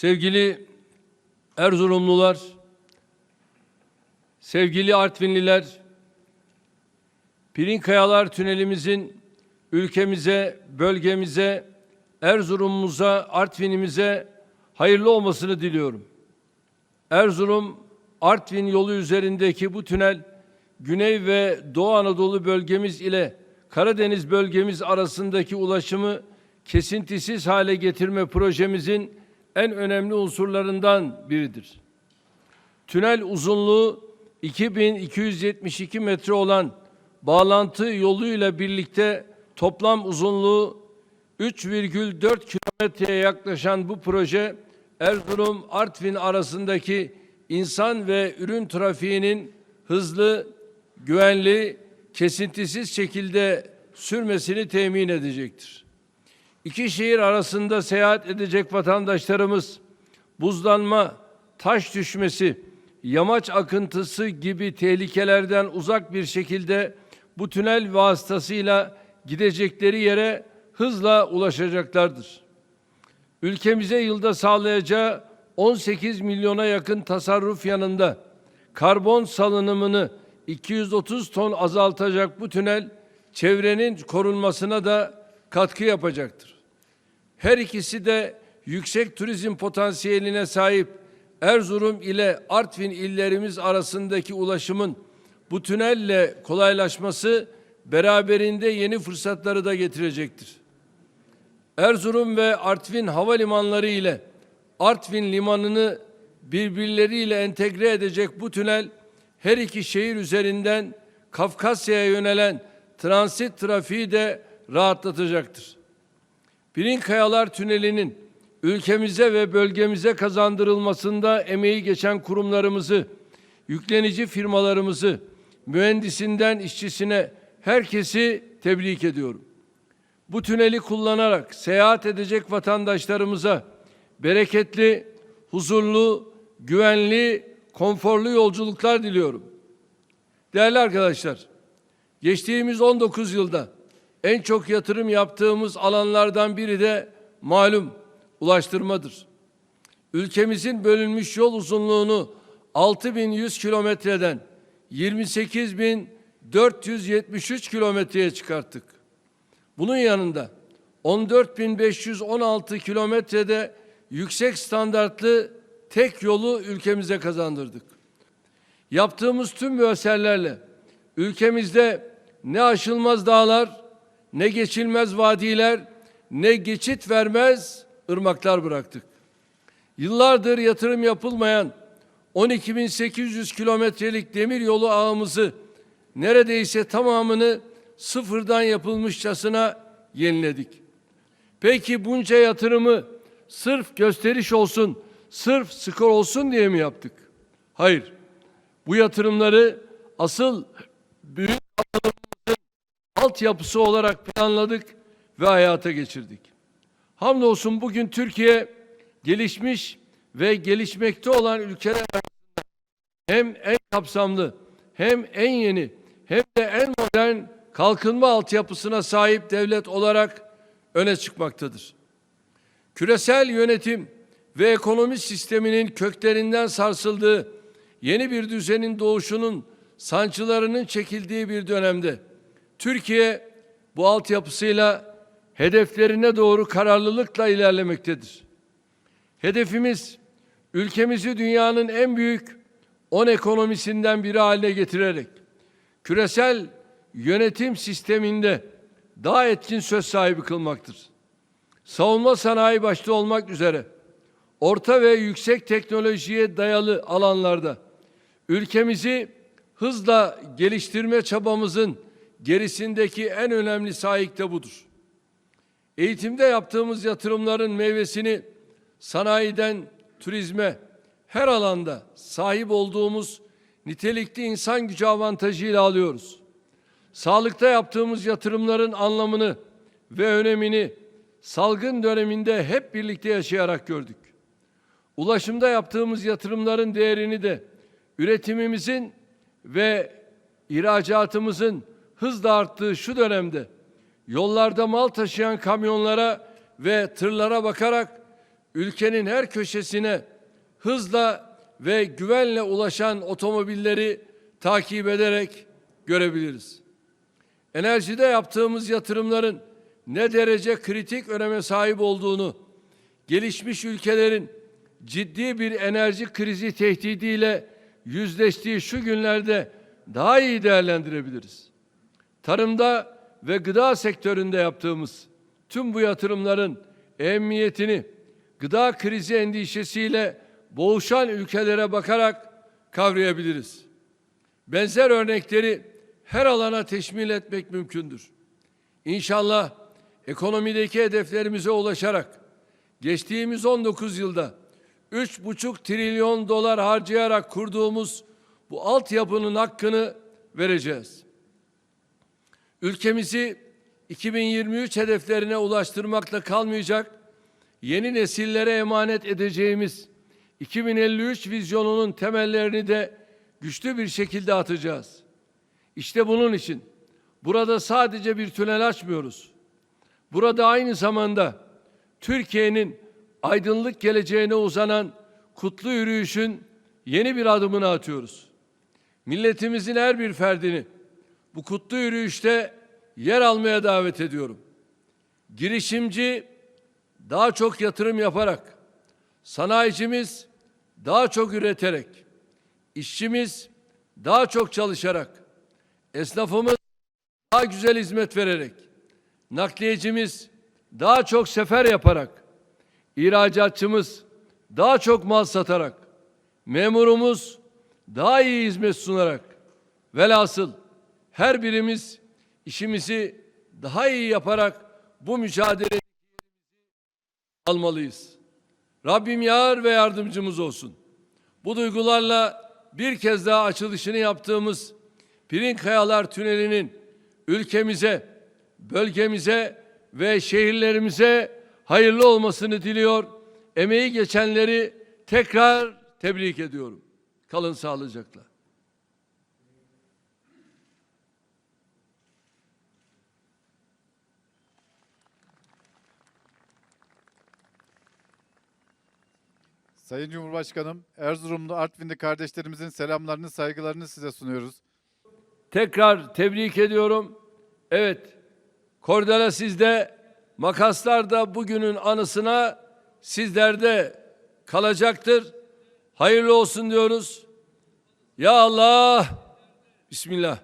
Sevgili Erzurumlular, sevgili Artvinliler, Pirinkayalar Tünelimizin ülkemize, bölgemize, Erzurum'umuza, Artvin'imize hayırlı olmasını diliyorum. Erzurum, Artvin yolu üzerindeki bu tünel, Güney ve Doğu Anadolu bölgemiz ile Karadeniz bölgemiz arasındaki ulaşımı kesintisiz hale getirme projemizin en önemli unsurlarından biridir. Tünel uzunluğu 2272 metre olan bağlantı yoluyla birlikte toplam uzunluğu 3,4 kilometreye yaklaşan bu proje Erzurum Artvin arasındaki insan ve ürün trafiğinin hızlı, güvenli, kesintisiz şekilde sürmesini temin edecektir. İki şehir arasında seyahat edecek vatandaşlarımız buzlanma, taş düşmesi, yamaç akıntısı gibi tehlikelerden uzak bir şekilde bu tünel vasıtasıyla gidecekleri yere hızla ulaşacaklardır. Ülkemize yılda sağlayacağı 18 milyona yakın tasarruf yanında karbon salınımını 230 ton azaltacak bu tünel çevrenin korunmasına da katkı yapacaktır. Her ikisi de yüksek turizm potansiyeline sahip Erzurum ile Artvin illerimiz arasındaki ulaşımın bu tünelle kolaylaşması beraberinde yeni fırsatları da getirecektir. Erzurum ve Artvin havalimanları ile Artvin limanını birbirleriyle entegre edecek bu tünel her iki şehir üzerinden Kafkasya'ya yönelen transit trafiği de rahatlatacaktır. Pirinkayalar Tüneli'nin ülkemize ve bölgemize kazandırılmasında emeği geçen kurumlarımızı, yüklenici firmalarımızı, mühendisinden işçisine herkesi tebrik ediyorum. Bu tüneli kullanarak seyahat edecek vatandaşlarımıza bereketli, huzurlu, güvenli, konforlu yolculuklar diliyorum. Değerli arkadaşlar, geçtiğimiz 19 yılda en çok yatırım yaptığımız alanlardan biri de malum ulaştırmadır. Ülkemizin bölünmüş yol uzunluğunu 6100 kilometreden 28473 kilometreye çıkarttık. Bunun yanında 14516 kilometrede yüksek standartlı tek yolu ülkemize kazandırdık. Yaptığımız tüm bu eserlerle ülkemizde ne aşılmaz dağlar, ne geçilmez vadiler, ne geçit vermez ırmaklar bıraktık. Yıllardır yatırım yapılmayan 12.800 kilometrelik demir yolu ağımızı neredeyse tamamını sıfırdan yapılmışçasına yeniledik. Peki bunca yatırımı sırf gösteriş olsun, sırf skor olsun diye mi yaptık? Hayır. Bu yatırımları asıl büyük altyapısı olarak planladık ve hayata geçirdik. Hamdolsun bugün Türkiye gelişmiş ve gelişmekte olan ülkeler hem en kapsamlı hem en yeni hem de en modern kalkınma altyapısına sahip devlet olarak öne çıkmaktadır. Küresel yönetim ve ekonomi sisteminin köklerinden sarsıldığı yeni bir düzenin doğuşunun sancılarının çekildiği bir dönemde Türkiye bu altyapısıyla hedeflerine doğru kararlılıkla ilerlemektedir. Hedefimiz ülkemizi dünyanın en büyük 10 ekonomisinden biri haline getirerek küresel yönetim sisteminde daha etkin söz sahibi kılmaktır. Savunma sanayi başta olmak üzere orta ve yüksek teknolojiye dayalı alanlarda ülkemizi hızla geliştirme çabamızın gerisindeki en önemli sahip de budur. Eğitimde yaptığımız yatırımların meyvesini sanayiden turizme her alanda sahip olduğumuz nitelikli insan gücü avantajıyla alıyoruz. Sağlıkta yaptığımız yatırımların anlamını ve önemini salgın döneminde hep birlikte yaşayarak gördük. Ulaşımda yaptığımız yatırımların değerini de üretimimizin ve ihracatımızın hızla arttığı şu dönemde yollarda mal taşıyan kamyonlara ve tırlara bakarak ülkenin her köşesine hızla ve güvenle ulaşan otomobilleri takip ederek görebiliriz. Enerjide yaptığımız yatırımların ne derece kritik öneme sahip olduğunu, gelişmiş ülkelerin ciddi bir enerji krizi tehdidiyle yüzleştiği şu günlerde daha iyi değerlendirebiliriz. Tarımda ve gıda sektöründe yaptığımız tüm bu yatırımların ehemmiyetini gıda krizi endişesiyle boğuşan ülkelere bakarak kavrayabiliriz. Benzer örnekleri her alana teşmil etmek mümkündür. İnşallah ekonomideki hedeflerimize ulaşarak geçtiğimiz 19 yılda 3,5 trilyon dolar harcayarak kurduğumuz bu altyapının hakkını vereceğiz. Ülkemizi 2023 hedeflerine ulaştırmakla kalmayacak, yeni nesillere emanet edeceğimiz 2053 vizyonunun temellerini de güçlü bir şekilde atacağız. İşte bunun için burada sadece bir tünel açmıyoruz. Burada aynı zamanda Türkiye'nin aydınlık geleceğine uzanan kutlu yürüyüşün yeni bir adımını atıyoruz. Milletimizin her bir ferdini bu kutlu yürüyüşte yer almaya davet ediyorum. Girişimci daha çok yatırım yaparak, sanayicimiz daha çok üreterek, işçimiz daha çok çalışarak, esnafımız daha güzel hizmet vererek, nakliyecimiz daha çok sefer yaparak, ihracatçımız daha çok mal satarak, memurumuz daha iyi hizmet sunarak, velhasıl her birimiz işimizi daha iyi yaparak bu mücadele almalıyız. Rabbim yar ve yardımcımız olsun. Bu duygularla bir kez daha açılışını yaptığımız Pirinkayalar Tüneli'nin ülkemize, bölgemize ve şehirlerimize hayırlı olmasını diliyor. Emeği geçenleri tekrar tebrik ediyorum. Kalın sağlıcakla. Sayın Cumhurbaşkanım, Erzurumlu Artvinli kardeşlerimizin selamlarını, saygılarını size sunuyoruz. Tekrar tebrik ediyorum. Evet, kordela sizde, makaslar da bugünün anısına sizlerde kalacaktır. Hayırlı olsun diyoruz. Ya Allah, Bismillah.